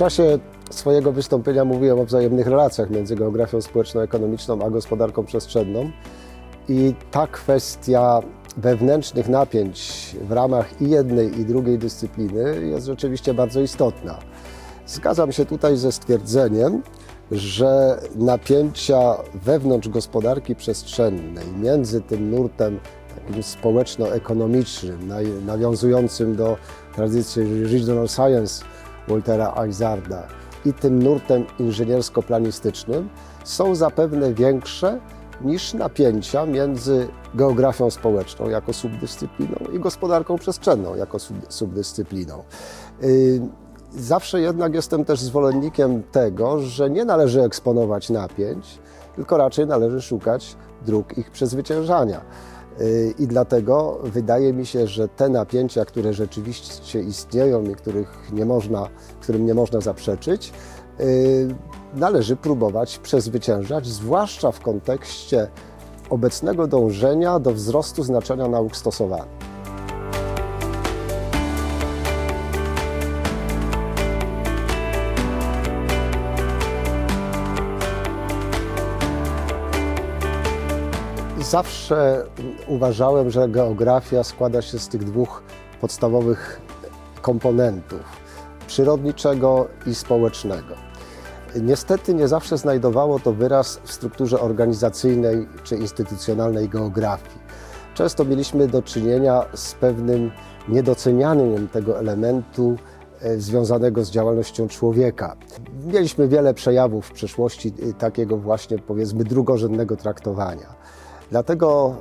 czasie swojego wystąpienia mówiłem o wzajemnych relacjach między geografią społeczno-ekonomiczną a gospodarką przestrzenną. I ta kwestia wewnętrznych napięć w ramach i jednej, i drugiej dyscypliny jest rzeczywiście bardzo istotna. Zgadzam się tutaj ze stwierdzeniem, że napięcia wewnątrz gospodarki przestrzennej między tym nurtem społeczno-ekonomicznym, nawiązującym do tradycji regional science Waltera Izarda i tym nurtem inżyniersko-planistycznym są zapewne większe niż napięcia między geografią społeczną jako subdyscypliną i gospodarką przestrzenną jako sub- subdyscypliną. Yy, Zawsze jednak jestem też zwolennikiem tego, że nie należy eksponować napięć, tylko raczej należy szukać dróg ich przezwyciężania. I dlatego wydaje mi się, że te napięcia, które rzeczywiście istnieją i których nie można, którym nie można zaprzeczyć, yy, należy próbować przezwyciężać, zwłaszcza w kontekście obecnego dążenia do wzrostu znaczenia nauk stosowanych. Zawsze uważałem, że geografia składa się z tych dwóch podstawowych komponentów przyrodniczego i społecznego. Niestety nie zawsze znajdowało to wyraz w strukturze organizacyjnej czy instytucjonalnej geografii. Często mieliśmy do czynienia z pewnym niedocenianiem tego elementu e, związanego z działalnością człowieka. Mieliśmy wiele przejawów w przeszłości e, takiego właśnie powiedzmy drugorzędnego traktowania. Dlatego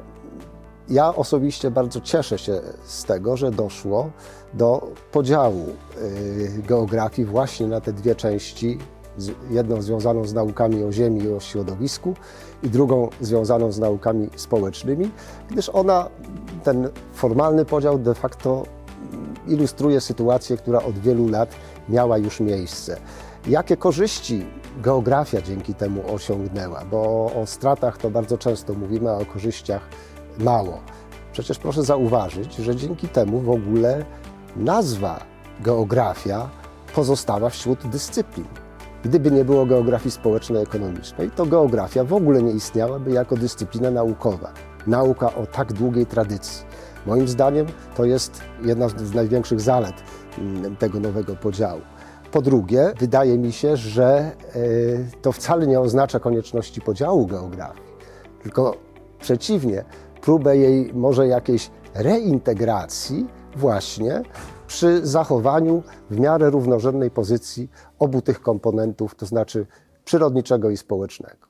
ja osobiście bardzo cieszę się z tego, że doszło do podziału y, geografii właśnie na te dwie części. Jedną związaną z naukami o Ziemi i o środowisku, i drugą związaną z naukami społecznymi, gdyż ona, ten formalny podział de facto ilustruje sytuację, która od wielu lat miała już miejsce. Jakie korzyści geografia dzięki temu osiągnęła? Bo o stratach to bardzo często mówimy, a o korzyściach mało. Przecież proszę zauważyć, że dzięki temu w ogóle nazwa geografia pozostała wśród dyscyplin. Gdyby nie było geografii społeczno-ekonomicznej, to geografia w ogóle nie istniałaby jako dyscyplina naukowa. Nauka o tak długiej tradycji. Moim zdaniem to jest jedna z największych zalet mm, tego nowego podziału. Po drugie, wydaje mi się, że e, to wcale nie oznacza konieczności podziału geografii, tylko przeciwnie, próbę jej może jakiejś reintegracji właśnie przy zachowaniu w miarę równorzędnej pozycji obu tych komponentów, to znaczy przyrodniczego i społecznego.